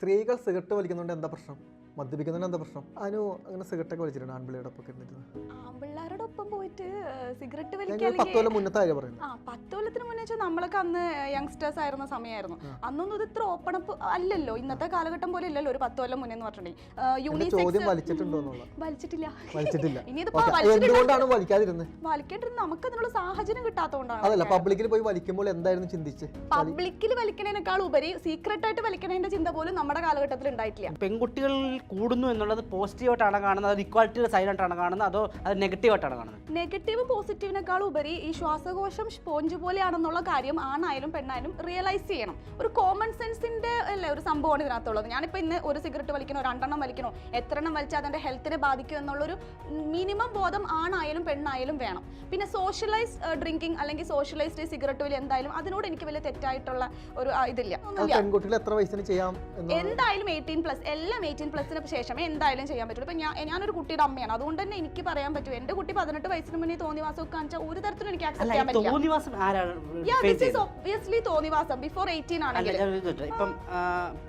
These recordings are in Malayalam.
സ്ത്രീകൾ സിഗരറ്റ് വലിക്കുന്നുണ്ട് എന്താ പ്രശ്നം? മദ്യപിക്കുന്നുണ്ട് എന്താ പ്രശ്നം? അനു അങ്ങനെ സിഗരറ്റൊക്കെ വലിച്ചിട്ടുണ്ട് ആൺപിള്ളയുടെ ഒപ്പം ഇരുന്നിരുന്നു ആൺപിള്ളേരുടെ ഒപ്പം പോയിട്ട് സിഗരറ്റ് വലിക്കാൻ പത്ത് കൊല്ലം മുന്നത്തെ കാര്യം പറയുന്നത്. ആ പത്ത് കൊല്ലത്തിന് മുന്നേ വെച്ചാൽ നമ്മളൊക്കെ അന്ന് യങ്സ്റ്റേഴ്സ് ആയിരുന്ന സമയമായിരുന്നു അന്നൊന്നും ഇത് ഇത്ര ഓപ്പൺ അപ്പ് അല്ലല്ലോ. ഇന്നത്തെ കാലഘട്ടം പോലെ ഇല്ലല്ലോ ഒരു പത്ത് കൊല്ലം മുന്നേ എന്ന് പറഞ്ഞിട്ടുണ്ടെങ്കിൽ യൂണിസെക്സ് വലിച്ചിട്ടുണ്ടോ വലിച്ചിട്ടില്ല. വലിച്ചിട്ടില്ല. ഇനി ഇതിപ്പോ എന്തുകൊണ്ടാണ് വലിക്കാതിരുന്നത് വലിക്കേണ്ടിരുന്നത് നമുക്ക് അതിനുള്ള സാഹചര്യം കിട്ടാത്തതുകൊണ്ടാണ് അതല്ല പബ്ലിക്കിൽ പോയി വലിക്കുമ്പോൾ എന്തായിരുന്നു ചിന്തിച്ച്? പബ്ലിക്കിൽ വലിക്കണേനേക്കാൾ ഉപരി സീക്രട്ട് ആയിട്ട് വലിക്കണേന്റെ ചിന്ത പോലും നമ്മുടെ കാലഘട്ടത്തിൽ ഉണ്ടായിട്ടില്ല. പെൺകുട്ടികൾ കൂടുന്നു എന്നുള്ളത് പോസിറ്റീവായിട്ടാണ് കാണുന്നത്? അത് ഇക്വാലിറ്റിയുടെ സൈഡായിട്ടാണ് കാണുന്നത്? അതോ അത് നെഗറ്റീവായിട്ടാണ് കാണുന്നത്? നെഗറ്റീവ് പോസിറ്റീവിനേക്കാൾ ഉപരി ഈ ശ്വാസകോശം സ്പോഞ്ച് പോലെയാണെന്നുള്ള കാര്യം ആണായാലും പെണ്ണായാലും റിയലൈസ് ചെയ്യണം. ഒരു കോമൺ സെൻസിന്റെ അല്ലേ ഒരു സംഭവമാണ് ഇതിനകത്തുള്ളത്. ഞാനിപ്പോൾ ഇന്ന് ഒരു സിഗരറ്റ് വലിക്കണോ രണ്ടെണ്ണം വലിക്കണോ എത്ര എണ്ണം വലിച്ചാൽ അതിന്റെ ഹെൽത്തിനെ ബാധിക്കും എന്നുള്ളൊരു മിനിമം ബോധം ആണായാലും പെണ്ണായാലും വേണം. പിന്നെ സോഷ്യലൈസ് ഡ്രിങ്കിങ് അല്ലെങ്കിൽ സോഷ്യലൈസ്ഡ് സിഗരറ്റ് വലി എന്തായാലും അതിനോട് എനിക്ക് വലിയ തെറ്റായിട്ടുള്ള ഒരു ഇതില്ല. പെൺകുട്ടികൾ എത്ര വയസ്സിന് ചെയ്യാം എന്തായാലും എയ്റ്റീൻ പ്ലസ് എല്ലാം എയ്റ്റീൻ പ്ലസിന് ശേഷമേ എന്തായാലും ചെയ്യാൻ പറ്റുള്ളൂ. ഇപ്പൊ ഞാൻ ഞാനൊരു കുട്ടിയുടെ അമ്മയാണ്. അതുകൊണ്ട് തന്നെ എനിക്ക് പറയാൻ പറ്റും. എന്റെ കുട്ടി പതിനെട്ട് വയസ്സിന് മുന്നേ തോന്നിവാസമൊക്കെ കാണിച്ചാൽ ഒരു തരത്തിലും എനിക്ക് ആക്സെപ്റ്റ് ചെയ്യാൻ പറ്റില്ല. തോന്നിവാസം ചെയ്യുന്നത്? തോന്നിവാസം. ബിഫോർ എയ്റ്റീൻ ആണെങ്കിൽ ഒരു ഇപ്പം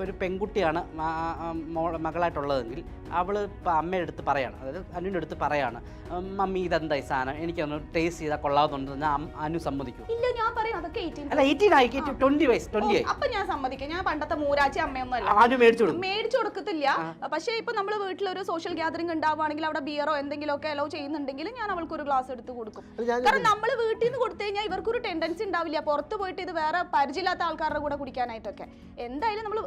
ഒരു പെൺകുട്ടിയാണ് മകളായിട്ടുള്ളതെങ്കിൽ അവൾ അമ്മയുടെ അടുത്ത് പറയാണ്. അതായത് അനുവിന്റെ അടുത്ത് പറയാണ്. മമ്മി ഇതെന്താ ഈ സാധനം? എനിക്കൊന്ന് ടേസ്റ്റ് ചെയ്താൽ കൊള്ളാവുന്നുണ്ടെന്ന് ഞാൻ അനു സമ്മതിക്കും. ഇല്ല ഞാൻ പറയും അതൊക്കെ അല്ല എയ്റ്റീൻ ആയി ട്വന്റി വയസ്സ് ട്വന്റി ആയി. അപ്പൊ ഞാൻ സമ്മതിക്കാം. ഞാൻ പണ്ടത്തെ മൂരാച്ചി അമ്മയൊന്നും അല്ല അനു മേടിച്ചു മേടിച്ചു കൊടുക്കത്തില്ല. പക്ഷേ ഇപ്പൊ നമ്മൾ വീട്ടിൽ ഒരു സോഷ്യൽ ഗ്യാതറിംഗ് ഉണ്ടാവുകയാണെങ്കിൽ അവിടെ ബിയറോ എന്തെങ്കിലും ഒക്കെ അലോ ചെയ്യുന്നുണ്ടെങ്കിൽ ഞാൻ അവൾക്ക് ഒരു ഗ്ലാസ് എടുത്ത് കൊടുക്കും. അത് കാരണം നമ്മൾ വീട്ടിൽ നിന്ന് കൊടുത്തു കഴിഞ്ഞാൽ ഇവർക്കൊരു ടെൻഡൻസി ഉണ്ടാവില്ല. പുറത്ത് പോയിട്ട് ഇത് വേറെ പരിചയമില്ലാത്ത ആൾക്കാരുടെ കൂടെ കുടിക്കാനായിട്ടൊക്കെ. എന്തായാലും നമ്മൾ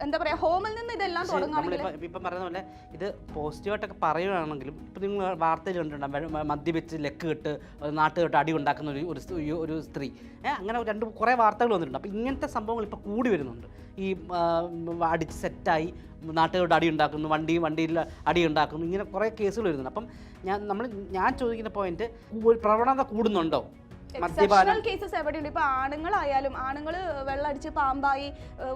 എന്താ പറയാ ഹോമിൽ നിന്ന് ഇതെല്ലാം തുടങ്ങുകയാണെങ്കിൽ നമ്മളിപ്പോ ഇപ്പം പറയുന്ന പോലെ ഇത് പോസിറ്റീവായിട്ടൊക്കെ പറയുകയാണെങ്കിലും ഇപ്പം നിങ്ങൾ വാർത്തയിൽ കണ്ടിട്ടുണ്ടാകും മദ്യപിച്ച് ലെക്ക് കെട്ട് നാട്ടുകെട്ട് അടി ഉണ്ടാക്കുന്ന ഒരു ഒരു സ്ത്രീ- അങ്ങനെ രണ്ട് കുറേ വാർത്തകൾ വന്നിട്ടുണ്ട്. അപ്പോൾ ഇങ്ങനത്തെ സംഭവങ്ങൾ ഇപ്പോൾ കൂടി വരുന്നുണ്ട്. ഈ അടിച്ച് സെറ്റായി നാട്ടുകാരുടെ അടി ഉണ്ടാക്കുന്നു വണ്ടി വണ്ടിയിൽ അടി ഉണ്ടാക്കുന്നു ഇങ്ങനെ കുറേ കേസുകൾ വരുന്നുണ്ട്. അപ്പം ഞാൻ നമ്മൾ ഞാൻ ചോദിക്കുന്ന പോയിന്റ് പ്രവണത കൂടുന്നുണ്ടോ? കേസസ് എവിടെയുണ്ട്? ഇപ്പൊ ആണുങ്ങളായാലും ആണുങ്ങൾ വെള്ളമടിച്ച് പാമ്പായി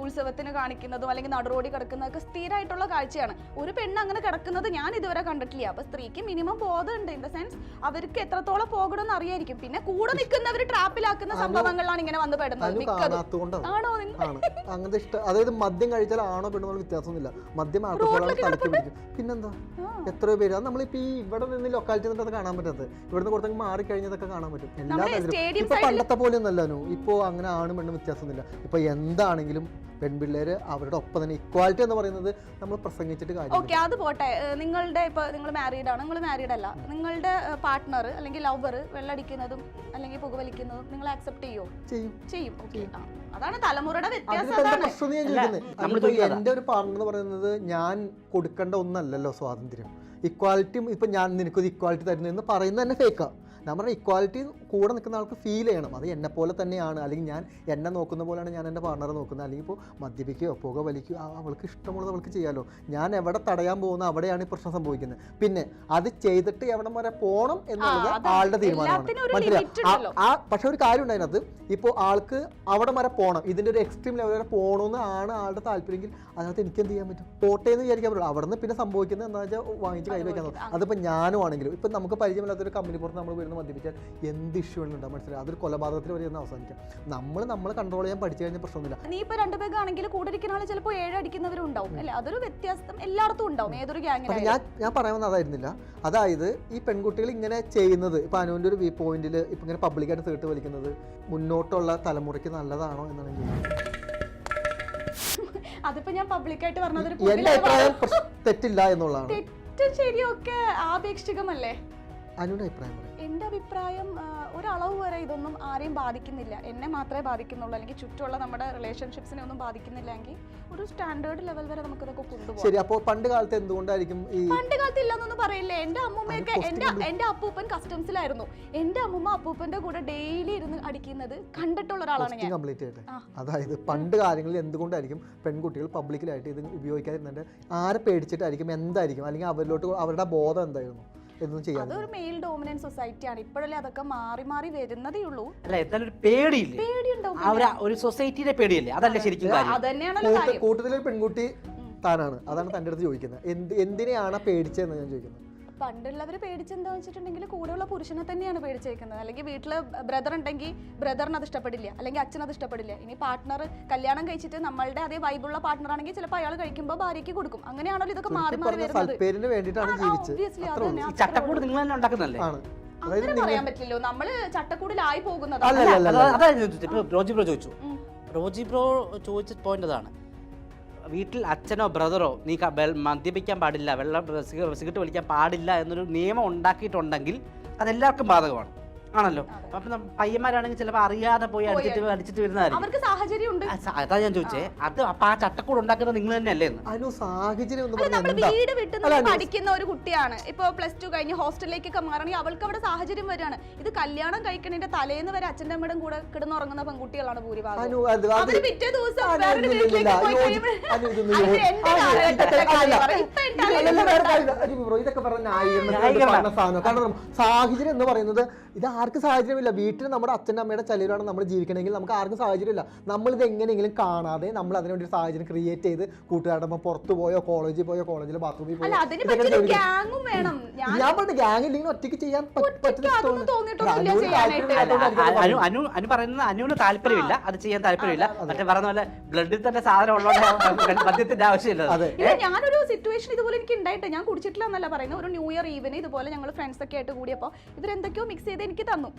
ഉത്സവത്തിന് കാണിക്കുന്നതും അല്ലെങ്കിൽ നടുറോടി കിടക്കുന്നതൊക്കെ സ്ഥിരമായിട്ടുള്ള കാഴ്ചയാണ്. ഒരു പെണ്ണ് അങ്ങനെ കിടക്കുന്നത് ഞാൻ ഇതുവരെ കണ്ടിട്ടില്ല. അപ്പൊ സ്ത്രീക്ക് മിനിമം ബോധമുണ്ട് ഇൻ ദ സെൻസ് അവർക്ക് എത്രത്തോളം പോകണമെന്ന് അറിയായിരിക്കും. പിന്നെ കൂടെ നിൽക്കുന്നവർ ട്രാപ്പിലാക്കുന്ന സംഭവങ്ങളിലാണ് ഇങ്ങനെ വന്ന് പെടുന്നത്. ആണോ അങ്ങനത്തെ ഇഷ്ടം അതായത് മദ്യം കഴിച്ചാൽ ആണോ പെണ്ണോ എന്നുള്ള വ്യത്യാസമൊന്നുമില്ല. മദ്യം പിടിക്കും പിന്നെന്താ? എത്രയോ പേര്. അത് നമ്മളിപ്പോ ഈ ഇവിടെ നിന്ന് ലൊക്കാലിറ്റി നിന്നിട്ട് കാണാൻ പറ്റാത്തത്. ഇവിടുന്ന് കൊടുത്തെങ്കിൽ മാറി കഴിഞ്ഞതൊക്കെ കാണാൻ പറ്റും. എല്ലാ stadium ഇപ്പൊ പണ്ടത്തെ പോലെ ഒന്നല്ലോ ഇപ്പോ അങ്ങനെ ആണും പെണ്ണും വ്യത്യാസമൊന്നുമില്ല. ഇപ്പൊ എന്താണെങ്കിലും പെൺപിള്ളേര് അവരുടെ ഒപ്പം തന്നെ ഇക്വാലിറ്റി എന്ന് പറയുന്നത് നമ്മൾ പ്രസംഗിച്ചിട്ട് കാര്യം ഓക്കെ അത് പോട്ടെ. നിങ്ങളുടെ ഇപ്പൊ നിങ്ങൾ മാരീഡ് ആണ്? നിങ്ങൾ മാരീഡ് അല്ല. നിങ്ങളുടെ പാർട്ണർ അല്ലെങ്കിൽ ലവർ വെള്ളടിക്കുന്നതും അല്ലെങ്കിൽ പുകവലിക്കുന്നതും നിങ്ങൾ ആക്സെപ്റ്റ് ചെയ്യോ? ചെയ്യും. ചെയ്യും. ഓക്കെ അതാണ് തലമുറയുടെ വ്യത്യാസം. അതാണ്. പ്രശ്നം ഞാൻ അല്ല, ചോദിക്കുന്നത്. നമ്മൾ അതിപ്പോ എന്റെ ഒരു പാർട്ണർ എന്ന് പറയുന്നത് ഞാൻ കൊടുക്കേണ്ട ഒന്നല്ലല്ലോ സ്വാതന്ത്ര്യം. ഇക്വാലിറ്റിയും ഇപ്പൊ ഞാൻ നിനക്കൊരു ഇക്വാലിറ്റി തരുന്നു എന്ന് പറയുന്നത് തന്നെ ഫേക്കാ പറഞ്ഞ ഇക്വാലിറ്റി കൂടെ നിൽക്കുന്ന ആൾക്ക് ഫീൽ ചെയ്യണം. അത് എന്നെ പോലെ തന്നെയാണ്. അല്ലെങ്കിൽ ഞാൻ എന്നെ നോക്കുന്ന പോലെയാണ് ഞാൻ എന്റെ പാർട്ണറെ നോക്കുന്നത്. അല്ലെങ്കിൽ ഇപ്പോൾ മദ്യപിക്കുകയോ പുക വലിക്കുകയോ ആ, അവൾക്ക് ഇഷ്ടമുള്ളത് അവൾക്ക് ചെയ്യാമല്ലോ ഞാൻ എവിടെ തടയാൻ പോകുന്ന അവിടെയാണ് ഈ പ്രശ്നം സംഭവിക്കുന്നത്. പിന്നെ അത് ചെയ്തിട്ട് എവിടെ വരെ പോകണം എന്നുള്ളത് ആളുടെ തീരുമാനമാണ്. മനസ്സിലായി. ആ പക്ഷെ ഒരു കാര്യം ഉണ്ടായിരുന്നത് ഇപ്പോൾ ആൾക്ക് അവിടെ വരെ പോകണം ഇതിന്റെ ഒരു എക്സ്ട്രീം ലെവൽ വരെ പോകണമെന്ന് ആണ് ആളുടെ താല്പര്യമെങ്കിൽ അതിനകത്ത് എനിക്ക് എന്ത് ചെയ്യാൻ പറ്റും? പോട്ടെ എന്ന് വിചാരിക്കാൻ പറ്റും അവിടെ നിന്ന് പിന്നെ സംഭവിക്കുന്നത് എന്താ വെച്ചാൽ വാങ്ങിച്ച് കയ്യിൽ വെക്കാൻ അതിപ്പോൾ ഞാനും ആണെങ്കിലും ഇപ്പം നമുക്ക് പരിചയമില്ലാത്ത ഒരു കമ്പനി പുറത്ത് നമ്മൾ വരുന്ന മദ്യപിച്ചാൽ എന്ത് ഇഷ്യൂ ഉണ്ടാവും മനസ്സിലായി? അതൊരു കൊലപാതകത്തിൽ വരെ ഒന്ന് അവസാനിക്കാം. നമ്മൾ നമ്മൾ കൺട്രോൾ ചെയ്യാൻ പഠിച്ചു കഴിഞ്ഞാൽ പ്രശ്നമൊന്നുമില്ല. നീ രണ്ട് രണ്ടു പേരാണെങ്കിൽ കൂടെ ഇരിക്കുന്ന ആൾ ചിലപ്പോൾ ഏഴ് അടിക്കുന്നവരും ഉണ്ടാവും അല്ലെ? അതൊരു വ്യത്യാസം എല്ലായിടത്തും ഉണ്ടാവും. ഏതൊരു ഗ്യാങ്ങിലും ഞാൻ ഞാൻ പറയാൻ വന്നതായിരുന്നില്ല അതായത് ഈ പെൺകുട്ടികൾ ഇങ്ങനെ ചെയ്യുന്നത് ഇപ്പം അനുവിന്റെ ഒരു വ്യൂ പോയിന്റിൽ ഇപ്പം ഇങ്ങനെ പബ്ലിക്കായിട്ട് തീട്ട് വലിക്കുന്നത് മുന്നോട്ടുള്ള തലമുറയ്ക്ക് നല്ലതാണോ എന്നാണ് ചോദിക്കുന്നത്. അതിപ്പോ ഞാൻ പബ്ലിക്കായിട്ട് പറഞ്ഞതൊരു പ്രശ്- തെറ്റില്ല എന്നുള്ളതാണ്. തെറ്റും ശരിയൊക്കെ ആപേക്ഷികമല്ലേ? അനുവിന്റെ അഭിപ്രായം എന്റെ അഭിപ്രായം ഒരളവ് വരെ ഇതൊന്നും ആരെയും ബാധിക്കുന്നില്ല. എന്നെ മാത്രമേ ബാധിക്കുന്നുള്ളൂ. അല്ലെങ്കിൽ ചുറ്റുമുള്ള നമ്മുടെ റിലേഷൻഷിപ്സിനെ ഒന്നും ബാധിക്കുന്നില്ലെങ്കിൽ ഒരു സ്റ്റാൻഡേർഡ് ലെവൽ വരെ നമുക്ക് ഇതൊക്കെ കൊണ്ടുപോകാം. ശരി അപ്പോൾ പണ്ട് കാലത്ത് എന്തുകൊണ്ടായിരിക്കും ഈ പണ്ട് കാലത്ത് ഇല്ലെന്നൊന്നും പറയില്ലേ? എന്റെ അമ്മൂമ്മയൊക്കെ എന്റെ എന്റെ എന്റെ അപ്പൂപ്പൻ കസ്റ്റംസിലായിരുന്നു എന്റെ അമ്മൂമ്മ അപ്പൂപ്പന്റെ കൂടെ ഡെയിലി ഇരുന്ന് അടിക്കുന്നത് കണ്ടിട്ടുള്ള ഒരാളാണ് ഞാൻ. കംപ്ലീറ്റ് അതായത് പണ്ട് കാലങ്ങളിൽ എന്തുകൊണ്ടായിരിക്കും പെൺകുട്ടികൾ പബ്ലിക്കിലായിട്ട് ഇത് ഉപയോഗിക്കാതിരുന്നിട്ട് ആരെ പേടിച്ചിട്ടായിരിക്കും? എന്തായിരിക്കും? അല്ലെങ്കിൽ അവരിലോട്ട് അവരുടെ ബോധം എന്തായിരുന്നു? എന്നും ചെയ്യാൻ അതൊരു മെയിൽ ഡോമിനന്റ് സൊസൈറ്റിയാണ് ഇപ്പോഴല്ലേ അതൊക്കെ മാറി മാറി വരുന്നതേ ഉള്ളൂ. അല്ല എന്തായാലും ഒരു പേടിയില്ലേ? പേടിയുണ്ടാവും ആ ഒരു ഒരു സൊസൈറ്റിയുടെ പേടിയല്ലേ? അതല്ലേ ശരിക്കും കാര്യം. അതന്നെയാണല്ലോ തന്നെയാണല്ലോ കാര്യം. കൂട്ടത്തിലൊരു പെൺകുട്ടി താനാണ്. അതാണ് തന്റെ അടുത്ത് ചോദിക്കുന്നത്. എന്ത് എന്തിനെയാണ് പേടിച്ചതെന്ന് ഞാൻ ചോദിക്കുന്നത്? പണ്ടുള്ളവർ പേടിച്ചെന്താ വെച്ചിട്ടുണ്ടെങ്കിൽ കൂടെയുള്ള പുരുഷനെ തന്നെയാണ് പേടിച്ചേക്കുന്നത്. അല്ലെങ്കിൽ വീട്ടിൽ ബ്രദർ ഉണ്ടെങ്കിൽ ബ്രദറിന് അത് ഇഷ്ടപ്പെടില്ല. അല്ലെങ്കിൽ അച്ഛനത് അത് ഇഷ്ടപ്പെടില്ല. ഇനി പാർട്ട്ണർ കല്യാണം കഴിച്ചിട്ട് നമ്മളുടെ അതേ വൈബുള്ള പാർട്ട്ണർ ആണെങ്കിൽ ചിലപ്പോൾ അയാൾ കഴിക്കുമ്പോൾ ഭാര്യയ്ക്ക് കൊടുക്കും. അങ്ങനെയാണല്ലോ ഇതൊക്കെ മാറി മാറി വരുന്നത്. അതായത് അങ്ങനെ പറയാൻ പറ്റില്ലല്ലോ. നമ്മൾ ചട്ടക്കൂടിലായി പോകുന്നതാണ് അല്ല, അല്ല, അല്ല. അതാ ഞാൻ ചോദിച്ചത്. റോജി ബ്രോ ചോദിച്ചു. റോജി ബ്രോ ചോദിച്ച പോയിന്റ് അതാണ്. വീട്ടിൽ അച്ഛനോ ബ്രദറോ നീ മദ്യപിക്കാൻ പാടില്ല വെള്ളം സിഗ- സിഗരറ്റ് വലിക്കാൻ പാടില്ല എന്നൊരു നിയമം ഉണ്ടാക്കിയിട്ടുണ്ടെങ്കിൽ അതെല്ലാവർക്കും ബാധകമാണ്. ആണല്ലോ. അപ്പൊ നമ്മ- പയ്യന്മാരാണെങ്കിൽ ചിലപ്പോൾ അറിയാതെ പോയി അടിച്ചിട്ട് അടിച്ചിട്ട് വരുന്നതായിരിക്കും. സാഹചര്യം ഉണ്ട്. ആ, സ- അതാ ഞാൻ ചോദിച്ചേ. അത് അപ്പൊ ആ ചട്ടക്കൂട് ഉണ്ടാക്കുന്നത് നിങ്ങൾ തന്നെയല്ലേ എന്ന്. അനു സാഹചര്യം എന്ന് അത് പറഞ്ഞാൽ നമ്മുടെ എന്താ? വീട് വിട്ട് അല്ല, നിന്ന് പഠിക്കുന്ന ഒരു കുട്ടിയാണ്. ഇപ്പൊ പ്ലസ് ടു കഴിഞ്ഞ് ഹോസ്റ്റലിലേക്കൊക്കെ മാറണമെങ്കിൽ അവൾക്ക് അവിടെ സാഹചര്യം വരികയാണ്. ഇത് കല്യാണം കഴിക്കണതിന്റെ തലേന്ന് വരെ അച്ഛന്റെ അമ്മയുടെ കൂടെ കിടന്നുറങ്ങുന്ന പെൺകുട്ടികളാണ് ഭൂരിഭാഗം അനു അത് അത് അവർ പിറ്റേ ദിവസം വേറൊരു വീട്ടിലേക്ക് പോയി യോജി- കഴിയുമ്പോൾ അനു ഇതൊന്നും അത് യോജി- എന്റെ ആ, കാലഘട്ടത്തിലെ ഇതൊക്കെ-. ഇപ്പൊ എന്റെ ഇല്ല, വേറെ. അനു ബ്രോ, ഇതൊക്കെ പറഞ്ഞ ന്യായീകരണം ന്യായീകരണം. പറഞ്ഞ സാധനം. കാരണം സാഹചര്യം എന്ന് പറയുന്നത് ഇത് ആർക്കും സാഹചര്യമില്ല. വീട്ടിൽ നമ്മുടെ അച്ഛന്റെ അമ്മയുടെ ചെലവിലാണ് നമ്മൾ ജീവിക്കണമെങ്കിൽ നമുക്ക് ആർക്കും സാഹചര്യമില്ല. നമ്മളിത് എങ്ങനെയെങ്കിലും കാണാതെ നമ്മൾ അതിനുവേണ്ടി ഒരു സാഹചര്യം ക്രിയേറ്റ് ചെയ്ത് കൂട്ടുകാരുടെ പുറത്തു പോയോ കോളേജിൽ പോയോ കോളേജിൽ ബാത്റൂമിൽ പോയോ അതിന് ഇതൊക്കെ പറ്റിയൊരു ചെയ്ത് ഗ്യാങ്ങും വേണം ഞാൻ ഞാൻ പറഞ്ഞ ഗ്യാങ് ഇല്ലെങ്കിൽ ഒറ്റയ്ക്ക് ചെയ്യാൻ അനു അനു അനു പറയുന്നത് അനുവിന് താല്പര്യമില്ല. അത് ചെയ്യാൻ താല്പര്യമില്ല. മറ്റേ പറഞ്ഞ പോലെ ബ്ലഡിൽ തന്നെ സാധനം ഉള്ളതുകൊണ്ട് മദ്യത്തിന്റെ ആവശ്യമില്ല. ഞാനൊരു സിറ്റുവേഷൻ ഇതുപോലെ എനിക്ക് ഉണ്ടായിട്ട് ഞാൻ കുടിച്ചിട്ടില്ല എന്നല്ല പറയുന്നത്. ഒരു ന്യൂ ഇയർ ഈവന് ഇതുപോലെ ഞങ്ങൾ ഫ്രണ്ട്സ് ഒക്കെ ആയിട്ട് കൂടിയപ്പോൾ ഇവരെന്തൊക്കെയോ മിക്സ് ചെയ്ത് എനിക്ക് തന്നു.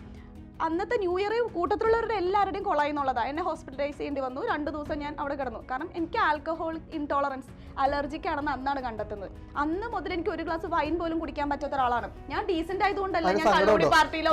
അന്നത്തെ ന്യൂ ഇയർ കൂട്ടത്തിലുള്ളവരുടെ എല്ലാവരുടെയും കൊളായെന്നുള്ളതാണ് എന്നെ ഹോസ്പിറ്റലൈസ് ചെയ്യേണ്ടി വന്നു. രണ്ട് ദിവസം ഞാൻ അവിടെ കിടന്നു. കാരണം എനിക്ക് ആൽക്കഹോൾ ഇൻടോളറൻസ് അലർജിക്ക് ആണെന്ന് അന്നാണ് കണ്ടെത്തുന്നത്. അന്ന് മുതൽ എനിക്ക് ഒരു ഗ്ലാസ് വൈൻ പോലും കുടിക്കാൻ പറ്റാത്ത ഒരാളാണ്. ഞാൻ ഡീസെന്റ് ആയതുകൊണ്ടല്ല ഞാൻ കള്ളുകൂടി പാർട്ടിയിലോ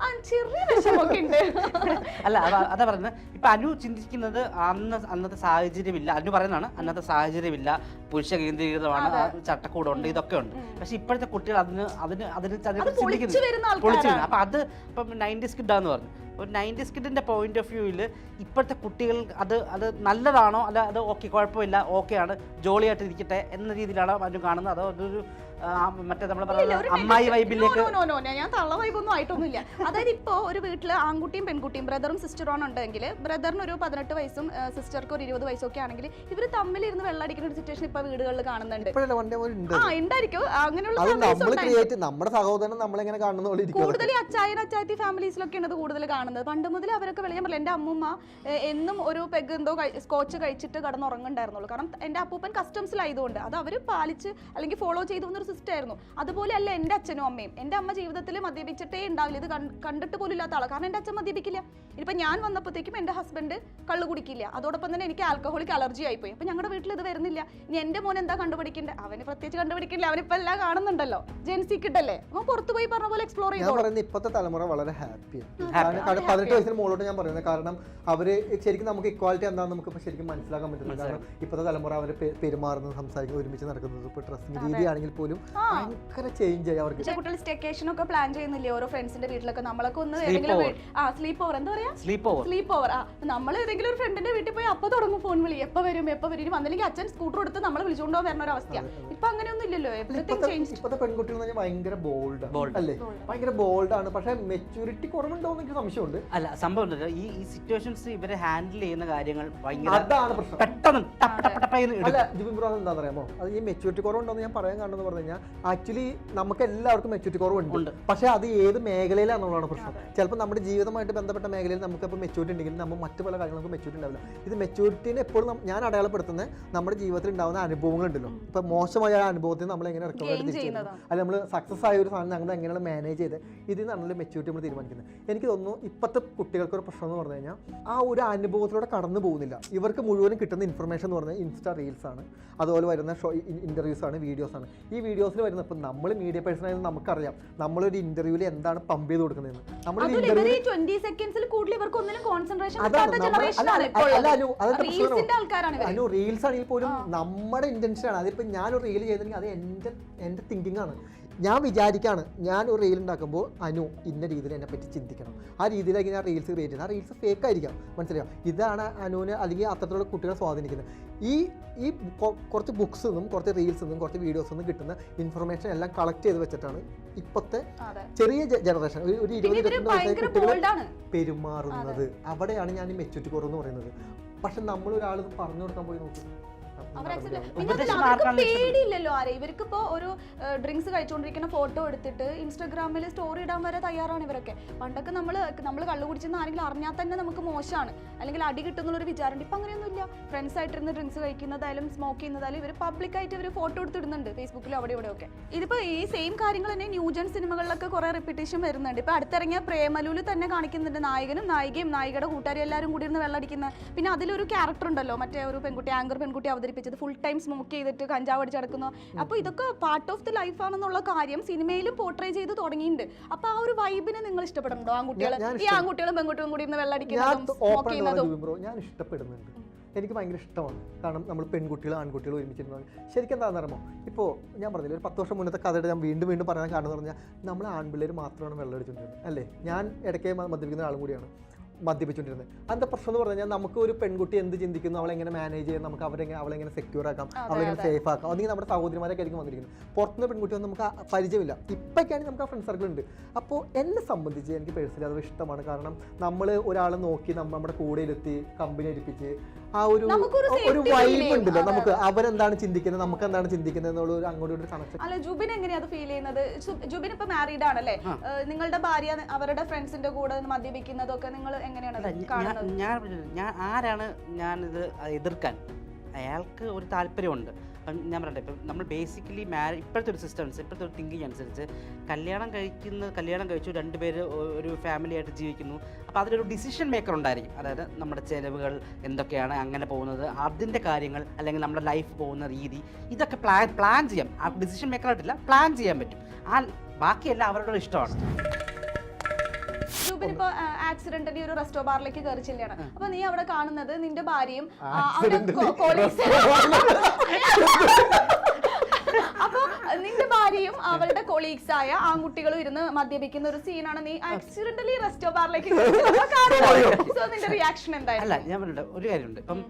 ആ, ചെറിയ വിഷമമൊക്കെ ഉണ്ട്. അല്ല അതാ- പറയുന്നത് ഇപ്പൊ അനു ചിന്തിക്കുന്നത് അന്ന് അന്നത്തെ സാഹചര്യമില്ല. അനു പറയുന്നതാണ് അന്നത്തെ സാഹചര്യമില്ല. പുരുഷ കേന്ദ്രീകൃതമാണ്. ചട്ടക്കൂടുണ്ട് ഇതൊക്കെ ഉണ്ട്. പക്ഷെ ഇപ്പോഴത്തെ കുട്ടികൾ അതിന് അതിന് അതിന് അത് ചിന്തിക്കുന്നു അപ്പൊ അത് ഇപ്പം നയന്റീസ് കിഡാന്ന് പറഞ്ഞു. ഒരു നയന്റീസ് സ്കിഡിന്റെ പോയിന്റ് ഓഫ് വ്യൂവിൽ ഇപ്പോഴത്തെ കുട്ടികൾ അത് അത് നല്ലതാണോ? അല്ല അത് ഓക്കെ കുഴപ്പമില്ല ഓക്കെയാണ് ജോളിയായിട്ട് ഇരിക്കട്ടെ എന്ന രീതിയിലാണ് അവരും കാണുന്നത്. അതോ അതൊരു മറ്റേ നമ്മൾ പറയുന്നത് അമ്മായി വൈബിലേക്ക് ഞാൻ തള്ള വൈബൊന്നും ആയിട്ടൊന്നുമില്ല. അതായത് ഇപ്പോ ഒരു വീട്ടിൽ ആൺകുട്ടിയും പെൺകുട്ടിയും ബ്രദറും സിസ്റ്ററും ഉണ്ടെങ്കിൽ ബ്രദറിന് ഒരു പതിനെട്ട് വയസ്സും സിസ്റ്റർക്ക് ഒരു ഇരുപത് വയസ്സും ഒക്കെ ആണെങ്കിൽ ഇവർ തമ്മിലിരുന്ന് വെള്ളടിക്കുന്ന ഒരു സിറ്റുവേഷൻ ഇപ്പൊ വീടുകളിൽ കാണുന്നുണ്ട്. ആ ഉണ്ടായിരിക്കും. അങ്ങനെയുള്ള നമ്മുടെ സഹോദരൻ നമ്മളെങ്ങനെ കാണുന്ന പോലെ ഇരിക്കും കൂടുതൽ അച്ചായൻ അച്ചായത്തി ഫാമിലീസിലൊക്കെയാണ് അത് കൂടുതൽ കാണുന്നത്. പണ്ട് മുതൽ അവരൊക്കെ വിളിക്കാൻ പറയില്ല എന്റെ അമ്മൂമ്മ എന്നും ഒരു പെഗ് എന്തോ സ്കോച്ച് കഴിച്ചിട്ട് കടന്നുറങ്ങുണ്ടായിരുന്നുള്ളൂ കാരണം എന്റെ അപ്പൂപ്പൻ കസ്റ്റംസിലായതുകൊണ്ട് അത് അവർ പാലിച്ച് അല്ലെങ്കിൽ ഫോളോ ചെയ്തു വന്നൊരു സിസ്റ്റം ആയിരുന്നു. അതുപോലെ അല്ല എന്റെ അച്ഛനും അമ്മയും. എന്റെ അമ്മ ജീവിതത്തിൽ മദ്യപിച്ചിട്ടേ ഉണ്ടാവില്ല. ഇത് കണ്ടിട്ട് പോലും ഇല്ലാത്ത ആളാണ് കാരണം എന്റെ അച്ഛൻ മദ്യപിക്കില്ല. ഇപ്പം ഞാൻ വന്നപ്പോഴത്തേക്കും എന്റെ ഹസ്ബൻഡ് കള്ളു കുടിക്കില്ല. അതോടൊപ്പം തന്നെ എനിക്ക് ആൽക്കഹോളിക് അലർജി ആയിപ്പോയി. അപ്പം ഞങ്ങളുടെ വീട്ടിൽ ഇത് വരുന്നില്ല. ഇനി എന്റെ മോൻ എന്താ കണ്ടുപിടിക്കേണ്ടത് അവന് പ്രത്യേകിച്ച് കണ്ടുപിടിക്കില്ല അവനിപ്പോൾ എല്ലാം കാണുന്നുണ്ടല്ലോ. ജെൻസി കിട്ടല്ലേ അപ്പം പുറത്ത് പോയി പറഞ്ഞ പോലെ എക്സ്പ്ലോർ ഞാൻ പറയുന്നത് ഇപ്പോഴത്തെ തലമുറ വളരെ ഹാപ്പിയാണ്. കാരണം പതിനെട്ട് വയസ്സിന് മുകളിലോട്ട് ഞാൻ പറയുന്നത് കാരണം അവർ ശരിക്കും നമുക്ക് ഇക്വാലിറ്റി എന്താണെന്ന് നമുക്ക് ശരിക്കും മനസ്സിലാക്കാൻ പറ്റുന്നത് കാരണം ഇപ്പോഴത്തെ തലമുറ അവർ പെരുമാറുന്നത് സംസാരിക്കുന്നത് ഒരുമിച്ച് നടക്കുന്നത് ഇപ്പോൾ ഡ്രസ്സിംഗ് രീതിയാണെങ്കിൽ പോലും ഭയങ്കര ചേഞ്ച് ആയി അവർക്ക് കുട്ടികൾ സ്റ്റേക്കേഷൻ ഒക്കെ പ്ലാൻ ചെയ്യുന്നില്ലേ ഓരോ ഫ്രണ്ട്സിന്റെ വീട്ടിലൊക്കെ നമ്മളൊക്കെ ഒന്ന് ഏതെങ്കിലും ആ സ്ലീപ്പ് ഓവർ എന്താ പറയാ സ്ലീപ്പ് ഓവർ സ്ലീപ്പ് ഓവർ ആ നമ്മൾ ഏതെങ്കിലും ഒരു ഫ്രണ്ടിന്റെ വീട്ടിൽ പോയി അപ്പൊ തുടങ്ങും ഫോൺ വിളി എപ്പോ വരും എപ്പോ വരും വന്നില്ലെങ്കിൽ അച്ഛൻ സ്കൂട്ടർ എടുത്ത് നമ്മളെ വിളിച്ചുകൊണ്ടോ വരുന്ന ഒരു അവസ്ഥയാണ് ഇപ്പൊ അങ്ങനെയൊന്നും ഇല്ലല്ലോ ഇപ്പോഴത്തെ പെൺകുട്ടികൾ ഭയങ്കര ബോൾഡ് അല്ലേ ഭയങ്കര ബോൾഡ് ആണ് പക്ഷെ മെച്യൂരിറ്റി കുറവുണ്ടോ എന്ന് എനിക്ക് സംശയമുണ്ട് അല്ല സംഭവം ഈ ഈ സിറ്റുവേഷൻസ് ഇവരെ ഹാൻഡിൽ ചെയ്യുന്ന കാര്യങ്ങൾ ഭയങ്കര അതാണ് പ്രശ്നം പെട്ടെന്ന് എന്ന് അല്ല എന്താ അറിയാമോ അത് ഈ മെച്യൂരിറ്റി കുറവുണ്ടോന്ന് ഞാൻ പറയാൻ കാണുന്നത് പറഞ്ഞു കഴിഞ്ഞാൽ ആക്ച്വലി നമുക്ക് എല്ലാവർക്കും മെച്യൂരിറ്റി കുറവുണ്ട്. പക്ഷേ അത് ഏത് മേഖലയിലാണെന്നുള്ളതാണ് പ്രശ്നം. ചിലപ്പോൾ നമ്മുടെ ജീവിതമായിട്ട് ബന്ധപ്പെട്ട മേഖലയിൽ നമുക്ക് ഇപ്പോൾ മെച്യൂരിറ്റി ഉണ്ടെങ്കിൽ നമ്മൾ മറ്റു പല കാര്യങ്ങൾക്കും മെച്യൂരിറ്റി ഉണ്ടാവില്ല. ഇത് മെച്യൂരിറ്റിനെ എപ്പോഴും ഞാൻ അടയാളപ്പെടുത്തുന്നത് നമ്മുടെ ജീവിതത്തിൽ ഉണ്ടാകുന്ന അനുഭവങ്ങളുണ്ടല്ലോ. ഇപ്പോൾ മോശമായ അനുഭവത്തിൽ നമ്മൾ എങ്ങനെ റിക്കവർ Gain തിരിച്ചു ചെയ്യുന്നതാണ്. അല്ല നമ്മൾ സക്സസ് ആയ ഒരു സാധനം ഞങ്ങൾ എങ്ങനെയാണ് മാനേജ് ചെയ്ത് ഇതിൽ നിന്നാണല്ലോ മെച്യൂരിറ്റി നമ്മൾ തീരുമാനിക്കുന്നത്. എനിക്ക് തോന്നുന്നു ഇപ്പോഴത്തെ കുട്ടികൾക്ക് ഒരു പ്രശ്നം എന്ന് പറഞ്ഞു കഴിഞ്ഞാൽ ആ ഒരു അനുഭവത്തിലൂടെ കടന്നു പോകുന്നില്ല. ഇവർക്ക് മുഴുവനും കിട്ടുന്ന ഇൻഫർമേഷൻ എന്ന് പറഞ്ഞാൽ ഇൻസ്റ്റാ റീൽസ് ആണ്. അതുപോലെ വരുന്ന ഷോ ഇന്റർവ്യൂസ് ആണ് വീഡിയോസ് ആണ്. ഈ വീഡിയോസിൽ വരുന്നത്. ഇപ്പം നമ്മൾ മീഡിയ പേഴ്സൺ ആയിരുന്നു നമുക്കറിയാം. നമ്മളൊരു ഇന്റർവ്യൂവിൽ എന്താണ് പമ്പ് ചെയ്ത് കൊടുക്കുന്നതെന്ന്. നമ്മൾ- അനു, റീൽസ് ആണെങ്കിൽ പോലും നമ്മുടെ ഇന്റൻഷൻ ആണ്. അതിപ്പോ ഞാനൊരു റീൽ ചെയ്തെങ്കിൽ അത് എന്റെ എന്റെ തിങ്കിങ് ആണ്. ഞാൻ വിചാരിക്കുകയാണ് ഞാൻ ഒരു റീൽ ഉണ്ടാക്കുമ്പോൾ അനു ഇന്ന രീതിയിൽ എന്നെ പറ്റി ചിന്തിക്കണം. ആ രീതിയിലേക്ക് ഞാൻ റീൽസ് ക്രിയേറ്റ് ചെയ്യുന്നത്. ആ റീൽസ് ഫേക്ക് ആയിരിക്കാം. മനസ്സിലായോ? ഇതാണ് അനുവിന് അല്ലെങ്കിൽ അത്തരത്തിലുള്ള കുട്ടികളെ സ്വാധീനിക്കുന്നത്. ഈ ഈ കുറച്ച് ബുക്സ് നിന്നും കുറച്ച് റീൽസ് നിന്നും കുറച്ച് വീഡിയോസ് നിന്നും കിട്ടുന്ന ഇൻഫർമേഷൻ എല്ലാം കളക്ട് ചെയ്ത് വെച്ചിട്ടാണ് ഇപ്പോഴത്തെ ചെറിയ ജനറേഷൻ ഒരു ഇരുപത് ഇരുപത്തിരണ്ട് വയസ്സായ കുട്ടികൾ പെരുമാറുന്നത്. അവിടെയാണ് ഞാൻ മെച്ചൂരിറ്റി കുറവെന്ന് പറയുന്നത്. പക്ഷെ നമ്മൾ ഒരാൾ പറഞ്ഞു കൊടുക്കാൻ പോയി നോക്കും. പേടിയില്ലല്ലോ ആരെ. ഇവർക്ക് ഇപ്പോ ഒരു ഡ്രിങ്ക്സ് കഴിച്ചുകൊണ്ടിരിക്കുന്ന ഫോട്ടോ എടുത്തിട്ട് ഇൻസ്റ്റാഗ്രാമിൽ സ്റ്റോറി ഇടാൻ വരെ തയ്യാറാണ് ഇവരൊക്കെ. പണ്ടൊക്കെ നമ്മൾ നമ്മൾ കള്ളു കുടിച്ചെന്ന് ആരെങ്കിലും അറിഞ്ഞാൽ തന്നെ നമുക്ക് മോശമാണ്. അല്ലെങ്കിൽ അടി കിട്ടുന്നുള്ളൊരു വിചാരമുണ്ട്. ഇപ്പം അങ്ങനെയൊന്നുമില്ല. ഫ്രണ്ട്സ് ആയിട്ടിരുന്ന് ഡ്രിങ്ക്സ് കഴിക്കുന്നതായാലും സ്മോക്ക് ചെയ്യുന്നതായാലും ഇവർ പബ്ലിക്കായിട്ട് ഇവർ ഫോട്ടോ എടുത്തിടുന്നുണ്ട് ഫേസ്ബുക്കിലും അവിടെ ഇവിടെ ഒക്കെ. ഇതിപ്പോൾ ഈ സെയിം കാര്യങ്ങൾ തന്നെ ന്യൂജൻ സിനിമകളിലൊക്കെ കുറേ റിപ്പീറ്റേഷൻ വരുന്നുണ്ട്. ഇപ്പോൾ അടുത്തിറങ്ങിയ പ്രേമലൂൽ തന്നെ കാണിക്കുന്നുണ്ട് നായകനും നായികയും നായികയുടെ കൂട്ടുകാരും എല്ലാവരും കൂടി ഇരുന്ന് വെള്ളമടിക്കുന്ന. പിന്നെ അതിലൊരു ക്യാരക്ടർ ഉണ്ടല്ലോ. മറ്റേ ഒരു പെൺകുട്ടി ആങ്കർ പെൺകുട്ടി അവതരിപ്പിച്ചത് ഫുൾ ടൈം സ്മോക്ക് ചെയ്തിട്ട് കഞ്ചാവ് അടിച്ച് നടക്കുന്നു. അപ്പോൾ ഇതൊക്കെ പാർട്ട് ഓഫ് ദി ലൈഫ് ആണെന്നുള്ള കാര്യം സിനിമയിലും പോർട്രേ ചെയ്ത് തുടങ്ങിയിട്ടുണ്ട്. അപ്പോൾ ആ ഒരു വൈബിനെ നിങ്ങൾ ഇഷ്ടപ്പെടുന്നുണ്ടോ ആൺകുട്ടികൾ ഈ ആൺകുട്ടികളും പെൺകുട്ടികളും കൂടി ഇന്ന് വെള്ളടിക്കുന്നതും സ്മോക്ക് ചെയ്യുന്നതും. ഞാൻ ഇഷ്ടപ്പെടുന്നുണ്ട്. എനിക്ക് ഭയങ്കര ഇഷ്ടമാണ്. കാരണം നമ്മൾ പെൺകുട്ടികളും ആൺകുട്ടികളും ഒരുമിച്ചിരുന്നത് ശരിക്കും എന്താണെന്ന് അറിയുമോ? ഇപ്പോൾ ഞാൻ പറഞ്ഞില്ല ഒരു പത്ത് വർഷം മുന്നത്തെ കഥയുടെ ഞാൻ വീണ്ടും വീണ്ടും പറയാൻ കാരണം എന്ന് പറഞ്ഞാൽ നമ്മൾ ആൺപിള്ളേർ മാത്രമാണ് വെള്ളം അടിച്ചുകൊണ്ടിരുന്നത്. അല്ലേ? ഞാൻ ഇടയ്ക്ക് മദ്യപിക്കുന്ന ആളും കൂടിയാണ്. മദ്യപിച്ചുകൊണ്ടിരുന്നത്. അതിന്റെ പ്രശ്നം എന്ന് പറഞ്ഞാൽ നമുക്ക് ഒരു പെൺകുട്ടി എന്ത് ചിന്തിക്കുന്നു? അവളെ എങ്ങനെ മാനേജ് ചെയ്യാം? നമുക്ക് അവരെങ്ങനെ അവളെങ്ങനെ സെക്യൂർ ആക്കാം? അവളെങ്ങനെ അവളെ സേഫ് ആക്കാം? അല്ലെങ്കിൽ നമ്മുടെ സഹോദരിമാരൊക്കെ ആയിരിക്കും വന്നിരിക്കുന്നത്. പുറത്തുനിന്ന് പെൺകുട്ടിയൊന്നും നമുക്ക് പരിചയമില്ല. ഇപ്പോഴൊക്കെയാണെങ്കിൽ നമുക്ക് ആ ഫ്രണ്ട് സർക്കിൾ ഉണ്ട്. അപ്പോൾ എന്നെ സംബന്ധിച്ച് എനിക്ക് പേഴ്സണലി അത് ഇഷ്ടമാണ്. കാരണം നമ്മൾ ഒരാളെ നോക്കി നമ്മ നമ്മുടെ കൂടെയിലെത്തി കമ്പനി അടിപ്പിച്ച് ആ ഒരു ഒരു വൈബ്. ഉണ്ടല്ലോ? നമുക്ക് അവരെന്താണ് ചിന്തിക്കുന്നത്? നമുക്ക് എന്താണ് ചിന്തിക്കുന്നത് എന്നുള്ള ഒരു അങ്ങോട്ടും ഒരു കണക്ഷൻ അല്ല ജുബിൻ എങ്ങനെയാ അത് ഫീൽ ചെയ്യുന്നത്? ജുബിൻ ഇപ്പൊ മാരീഡ് ആണല്ലേ? നിങ്ങളുടെ ഭാര്യ അവരുടെ ഫ്രണ്ട്സിന്റെ കൂടെ മദ്യപിക്കുന്നതൊക്കെ നിങ്ങൾ എങ്ങനെയാണ് ഞാൻ- കാണുന്നത്? ഞാൻ ഞാൻ ആരാണ് ഞാനിത് എതിർക്കാൻ? അയാൾക്ക് ഒരു താല്പര്യമുണ്ട്. ഞാൻ പറയട്ടെ ഇപ്പം നമ്മൾ ബേസിക്കലി മാരേജ് ഇപ്പോഴത്തെ ഒരു സിസ്റ്റംസ് ഇപ്പോഴത്തെ ഒരു തിങ്കിങ് അനുസരിച്ച് കല്യാണം കഴിക്കുന്ന കല്യാണം കഴിച്ചു രണ്ടുപേര് പേര് ഒരു ഫാമിലി ആയിട്ട് ജീവിക്കുന്നു. അപ്പോൾ അതിലൊരു ഡിസിഷൻ മേക്കർ ഉണ്ടായിരിക്കും. അതായത് നമ്മുടെ ചിലവുകൾ എന്തൊക്കെയാണ് അങ്ങനെ പോകുന്നത് അതിന്റെ കാര്യങ്ങൾ അല്ലെങ്കിൽ നമ്മുടെ ലൈഫ് പോകുന്ന രീതി ഇതൊക്കെ പ്ലാൻ പ്ലാൻ ചെയ്യാം. ആ ഡിസിഷൻ മേക്കറായിട്ടില്ല പ്ലാൻ ചെയ്യാൻ പറ്റും. ആ ബാക്കിയെല്ലാം അവരുടെ ഇഷ്ടമാണ്. ഇപ്പൊ ആക്സിഡന്റലി ഒരു റെസ്റ്റോ ബാറിലേക്ക് കയറി ചെല്ലുകയാണ് അപ്പൊ നീ അവിടെ കാണുന്നത് നിന്റെ ഭാര്യയും ആ, അവരുടെ കൊളീഗ്സ് അപ്പൊ നിന്റെ ഭാര്യയും അവളുടെ കൊളീഗ്സ് ആയ ആൺകുട്ടികളും ഇരുന്ന് മദ്യപിക്കുന്ന ഒരു സീനാണ് നീ ആക്സിഡന്റലി റെസ്റ്റോ ബാറിലേക്ക് സോ നിന്റെ റിയാക്ഷൻ എന്തായാലും അല്ല ഞാൻ പറഞ്ഞിട്ട് ഒരു കാര്യമുണ്ട്. ഇപ്പം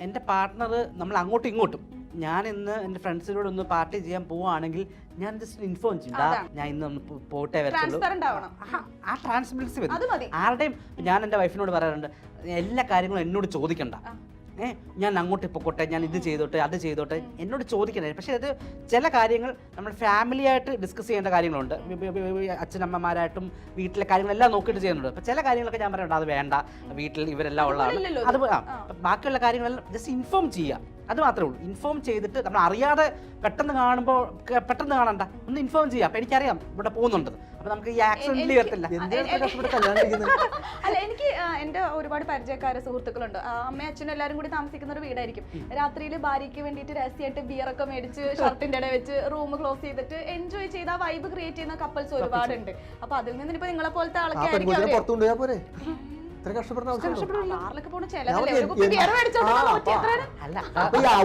എന്റെ പാർട്ണർ പാർട്ട്ണർ നമ്മൾ അങ്ങോട്ടും ഇങ്ങോട്ടും ഞാൻ ഇന്ന് എന്റെ ഫ്രണ്ട്സിനോട് ഒന്ന് പാർട്ടി ചെയ്യാൻ പോവാണെങ്കിൽ ഞാൻ ജസ്റ്റ് ഇൻഫോം ചെയ്യും ഞാൻ ഇന്ന് ഒന്ന് പോട്ടെ വരത്തുള്ളൂ. ആ- ട്രാൻസ്പെറൻസി ആരുടെയും ഞാൻ എന്റെ വൈഫിനോട് പറയാറുണ്ട് എല്ലാ കാര്യങ്ങളും എന്നോട് ചോദിക്കണ്ട. ഏ ഞാൻ അങ്ങോട്ട് പൊക്കോട്ടെ ഞാൻ ഇത് ചെയ്തോട്ടെ അത് ചെയ്തോട്ടെ എന്നോട് ചോദിക്കണേ പക്ഷേ അത് ചില കാര്യങ്ങൾ നമ്മൾ ഫാമിലി ആയിട്ട് ഡിസ്കസ് ചെയ്യേണ്ട കാര്യങ്ങളുണ്ട്. അച്ഛനമ്മമാരായിട്ടും വീട്ടിലെ കാര്യങ്ങളെല്ലാം നോക്കിയിട്ട് ചെയ്യുന്നുണ്ട്. അപ്പൊ ചില കാര്യങ്ങളൊക്കെ ഞാൻ പറയുന്നുണ്ട് അത് വേണ്ട വീട്ടിൽ ഇവരെല്ലാം ഉള്ളതാണ് അത് ബാക്കിയുള്ള കാര്യങ്ങളെല്ലാം ജസ്റ്റ് ഇൻഫോം ചെയ്യുക അത് മാത്രമേ ഉള്ളൂ. ഇൻഫോം ചെയ്തിട്ട് നമ്മൾ അറിയാതെ പെട്ടെന്ന് കാണുമ്പോൾ പെട്ടെന്ന് കാണണ്ട. ഒന്ന് ഇൻഫോം ചെയ്യാം. അപ്പം എനിക്കറിയാം ഇവിടെ പോകുന്നുണ്ട്. അപ്പോൾ നമുക്ക് ഈ ആക്സിഡന്റ് വരത്തില്ല. അല്ല എനിക്ക് എന്റെ എന്റെ ഒരുപാട് പരിചയക്കാരെ സുഹൃത്തുക്കളുണ്ട്. അമ്മയും അച്ഛനും എല്ലാവരും കൂടി താമസിക്കുന്ന ഒരു വീടായിരിക്കും രാത്രിയിൽ ഭാര്യയ്ക്ക് വേണ്ടിയിട്ട് രഹസ്യമായിട്ട് ബിയറൊക്കെ മേടിച്ച് ഷർട്ടിന്റെ ഇടയിൽ വെച്ച് റൂം ക്ലോസ് ചെയ്തിട്ട് എൻജോയ് ചെയ്ത് ആ വൈബ് ക്രിയേറ്റ് ചെയ്യുന്ന കപ്പിൾസ് ഒരുപാടുണ്ട്. അപ്പൊ അതിൽ നിന്ന് ഇപ്പൊ നിങ്ങളെ പോലത്തെ ആ ഇത്ര കഷ്ടപ്പെടുന്ന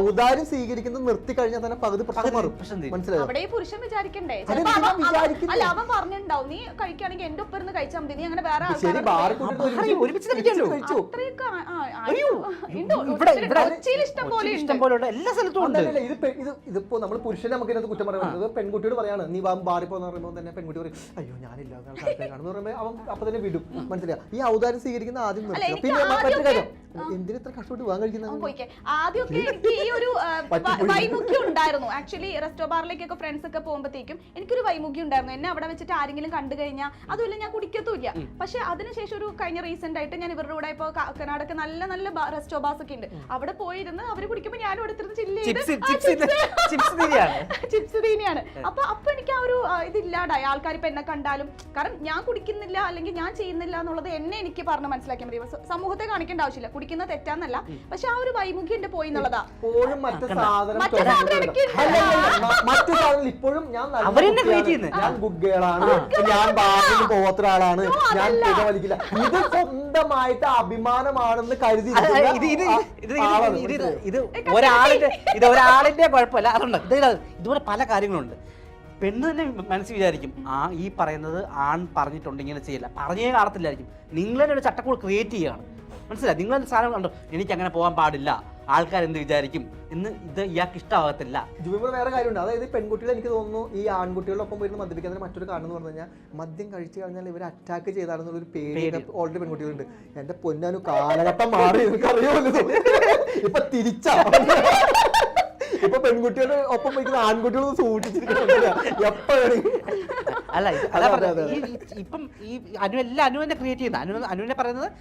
ഔദാര്യം സ്വീകരിക്കുന്നത് നിർത്തി കഴിഞ്ഞാൽ തന്നെ പകുതി പ്രശ്നം മാറും. മനസ്സിലായോ? അവിടെ ഈ പുരുഷൻ വിചാരിക്കണ്ടേ? അവൻ- അവൻ- അല്ല അവൻ പറഞ്ഞിട്ടുണ്ടാവും നീ കഴിക്കുകയാണെങ്കിൽ എന്റെ ഒപ്പം ഇരുന്ന് കഴിച്ചാൽ മതി നീ അങ്ങനെ വേറെ ശരി ആ, ഒരുമിച്ച് കഴിക്കാലോ. കഴിച്ചു. അത്രയൊക്കെ ആ- ആ- ആ- അയ്യോ, ഉണ്ട്. ഇവിടെ ഇവിടെ ഇഷ്ടം പോലെ ഇഷ്ടം പോലെ ഉണ്ട് എല്ലാ സ്ഥലത്തും ഉണ്ട്. അതല്ല ഇത് ഇത് ഇതിപ്പോ നമ്മൾ പുരുഷനെ നമുക്ക് ഇതിനകത്ത് കുറ്റം പറയുന്നത് പെൺകുട്ടിയോട് പറയാണ് നീ വാ ബാറി പോന്ന് പറയുമ്പോൾ തന്നെ പെൺകുട്ടി പറയും അയ്യോ ഞാനില്ല കാണുന്നു പറയുമ്പോൾ അവൻ അപ്പൊ തന്നെ വിടും. മനസ്സിലായി? ഈ ഔദാര്യം സ്വീകരിക്കുന്ന ആദ്യം അല്ല, നിർത്തുക പിന്നെ മറ്റൊരു കാര്യം. എന്തിനു ഇത്ര കഷ്ടപ്പെട്ട് അവൻ കഴിക്കുന്നത് ആദ്യമൊക്കെ എനിക്ക് ഈ ഒരു. വൈമുഖ്യം ഉണ്ടായിരുന്നു. ആക്ച്വലി റെസ്റ്റോ ബാറിലേക്കൊക്കെ ഫ്രണ്ട്സ് ഒക്കെ പോകുമ്പോഴത്തേക്കും എനിക്കൊരു വൈമുഖ്യം ഉണ്ടായിരുന്നു. എന്നെ അവിടെ വെച്ചിട്ട് ആരെങ്കിലും കണ്ടു കഴിഞ്ഞാൽ അതുമില്ല ഞാൻ കുടിക്കത്തുമില്ല. പക്ഷെ അതിനുശേഷം ഒരു കഴിഞ്ഞ റീസെന്റ് ആയിട്ട് ഞാൻ ഇവരുടെ കൂടെ ഇപ്പോൾ കർണാടക നല്ല നല്ല റെസ്റ്റോ ബാസ് ഒക്കെ ഉണ്ട്. അവിടെ പോയിരുന്ന് അവർ കുടിക്കുമ്പോൾ ഞാനും എടുത്തിരുന്ന് ചില്ല് ചിപ്സ് തീനെയാണ് അപ്പൊ അപ്പൊ എനിക്ക് ആ ഒരു ഇതില്ലാണ്ടായി. ആൾക്കാർ ഇപ്പൊ എന്നെ കണ്ടാലും. കാരണം ഞാൻ കുടിക്കുന്നില്ല അല്ലെങ്കിൽ ഞാൻ ചെയ്യുന്നില്ല എന്നുള്ളത് എന്നെ എനിക്ക് പറഞ്ഞ് മനസ്സിലാക്കിയാൽ മതി. സമൂഹത്തെ കാണിക്കേണ്ട ആവശ്യമില്ല. കുടിക്കുന്ന തെറ്റാന്നല്ല. പക്ഷെ ആ ഒരു വൈമുഖ്യം എന്റെ പോയി എന്നുള്ളതാ. ഇപ്പോഴും ഞാൻ ഗുഡ് ഗേൾ ആണ് ഞാൻ ബാറിൽ പോകാത്ത ഒരാളാണ് ഞാൻ പുക വലിക്കില്ല. ഇത് സ്വന്തമായിട്ട് അഭിമാനമാണെന്ന് കരുതി ഇത് ഒരാളിന്റെ ഇത് ഒരാളിന്റെ കുഴപ്പമില്ല. അതുണ്ട് ഇത് ഇത് ഇതുപോലെ പല കാര്യങ്ങളുണ്ട്. പെണ്ണ് തന്നെ മനസ്സിൽ വിചാരിക്കും ആ ഈ പറയുന്നത് ആൺ പറഞ്ഞിട്ടുണ്ട് ഇങ്ങനെ ചെയ്യില്ല. പറഞ്ഞേ കാണത്തില്ലായിരിക്കും. നിങ്ങൾ തന്നെ ഒരു ചട്ടക്കൂട് ക്രിയേറ്റ് ചെയ്യുകയാണ് മനസ്സിലായി? നിങ്ങൾ സാധനം കണ്ടോ? എനിക്ക് അങ്ങനെ പോകാൻ പാടില്ല. ആൾക്കാർ എന്ത് വിചാരിക്കും? എന്ന് ഇത് ഇയാൾക്ക് ഇഷ്ടമാകത്തില്ല. ജുബിമർ വേറെ കാര്യമുണ്ട്. അതായത് പെൺകുട്ടികൾ എനിക്ക് തോന്നുന്നു ഈ ആൺകുട്ടികളൊപ്പം പോയിരുന്ന് മദ്യപിക്കുന്നതിന് മറ്റൊരു കാരണം എന്ന് പറഞ്ഞു കഴിഞ്ഞാൽ മദ്യം കഴിച്ചു കഴിഞ്ഞാൽ ഇവർ അറ്റാക്ക് ചെയ്താലെന്നുള്ള ഒരു പേര്. ഓൾറെഡി പെൺകുട്ടികളുണ്ട്. എന്റെ പൊന്നാനു കാലഘട്ടം മാറി ഇപ്പൊ തിരിച്ചാ. പെൺകുട്ടികളുടെ ഒപ്പം വയ്ക്കുന്ന ആൺകുട്ടികളും സൂക്ഷിച്ചിരിക്കുന്നുണ്ട് എപ്പോഴും അല്ല അല്ല അതെ, അതാ പറഞ്ഞത്. ഈ ഈ- ഇപ്പം ഈ അനു എല്ലാം അനു തന്നെ ക്രിയേറ്റ് ചെയ്യുന്ന. അനു അനുവിനെ പറയുന്നത്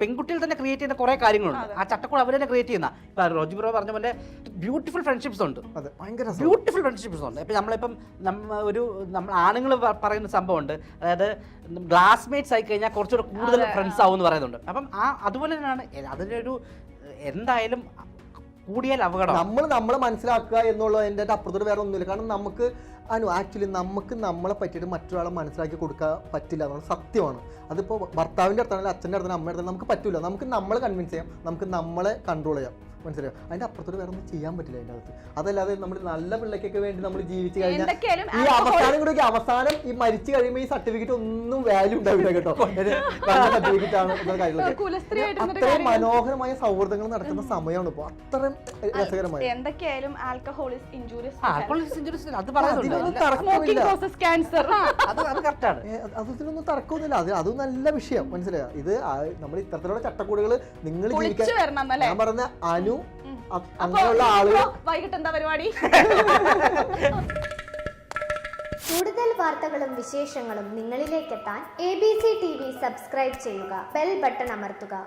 പെൺകുട്ടികൾ തന്നെ ക്രിയേറ്റ് ചെയ്യുന്ന കുറെ കാര്യങ്ങളുണ്ട്. ആ ചട്ടക്കൂട് അവർ തന്നെ ക്രിയേറ്റ് ചെയ്യുന്ന. ഇപ്പൊ റോജി ബ്രോ പറഞ്ഞ പോലെ ബ്യൂട്ടിഫുൾ ഫ്രണ്ട്ഷിപ്സ് ഉണ്ട്. അതെ ഭയങ്കര രസം. ബ്യൂട്ടിഫുൾ ഫ്രണ്ട്ഷിപ്സ് ഉണ്ട്. ഇപ്പം നമ്മളിപ്പം നമ്മ ഒരു നമ്മൾ ആണുങ്ങൾ പറയുന്ന സംഭവം ഉണ്ട് അതായത് ക്ലാസ്മേറ്റ്സ് ആയി കഴിഞ്ഞാൽ കുറച്ചുകൂടെ കൂടുതൽ ഫ്രണ്ട്സ് ആവും എന്ന് പറയുന്നുണ്ട്. അപ്പം ആ അതുപോലെ തന്നെയാണ് എ- ഒരു എന്തായാലും കൂടിയാൽ അപകടം. നമ്മൾ നമ്മളെ മനസ്സിലാക്കുക എന്നുള്ളത് എന്റെ അപ്പുറത്തോട് വേറെ ഒന്നുമില്ല. കാരണം നമുക്ക് അനു ആക്ച്വലി നമുക്ക് നമ്മളെ പറ്റിയിട്ട് മറ്റൊരാളെ മനസ്സിലാക്കി കൊടുക്കാൻ പറ്റില്ല എന്നാണ് സത്യമാണ്. അതിപ്പോൾ ഭർത്താവിന്റെ അടുത്താണെങ്കിലും അച്ഛന്റെ അടുത്താണെങ്കിലും അമ്മയുടെ അടുത്താണെങ്കിലും നമുക്ക് പറ്റില്ല നമുക്ക് നമ്മളെ കൺവിൻസ് ചെയ്യാം. നമുക്ക് നമ്മളെ കൺട്രോൾ ചെയ്യാം. മനസ്സിലായോ? അതിന്റെ അപ്പുറത്തോട്ട് വേറെ ഒന്നും ചെയ്യാൻ പറ്റില്ല അതിന്റെ അകത്ത്. അതല്ലാതെ നമ്മൾ നല്ല പിള്ളേക്കൊക്കെ വേണ്ടി നമ്മൾ ജീവിച്ചു കഴിഞ്ഞാൽ ഈ അവസാനം കൂടെ ഒക്കെ അവസാനം ഈ മരിച്ചു കഴിയുമ്പോൾ ഈ സർട്ടിഫിക്കറ്റ് ഒന്നും വാല്യൂ ഉണ്ടാവില്ല കേട്ടോ. സർട്ടിഫിക്കറ്റ് ആണ് അത്രയും മനോഹരമായ സൗഹൃദങ്ങൾ നടക്കുന്ന സമയമാണ് ഇപ്പോൾ അത്രയും രസകരമായ. എന്തൊക്കെയായാലും ആൽക്കഹോൾ ഇസ് ഇൻജൂറിയസ് ആ alcohol is അത് പറയുന്നത് ക്യാൻസർ അതിലൊന്നും തർക്കമൊന്നുമില്ല. അത് അത് നല്ല വിഷയം. മനസ്സിലായോ? ഇത് നമ്മൾ ഇത്തരത്തിലുള്ള ചട്ടക്കൂടുകൾ നിങ്ങൾ ഞാൻ പറഞ്ഞ അനു ഉം. അ- അപ്പൊ അങ്ങനെയുള്ള ആളുകൾ വൈകിട്ട് എന്താ പരിപാടി? കൂടുതൽ വാർത്തകളും വിശേഷങ്ങളും നിങ്ങളിലേക്കെത്താൻ A B C T V subscribe ചെയ്യുക. ബെൽ ബട്ടൺ അമർത്തുക.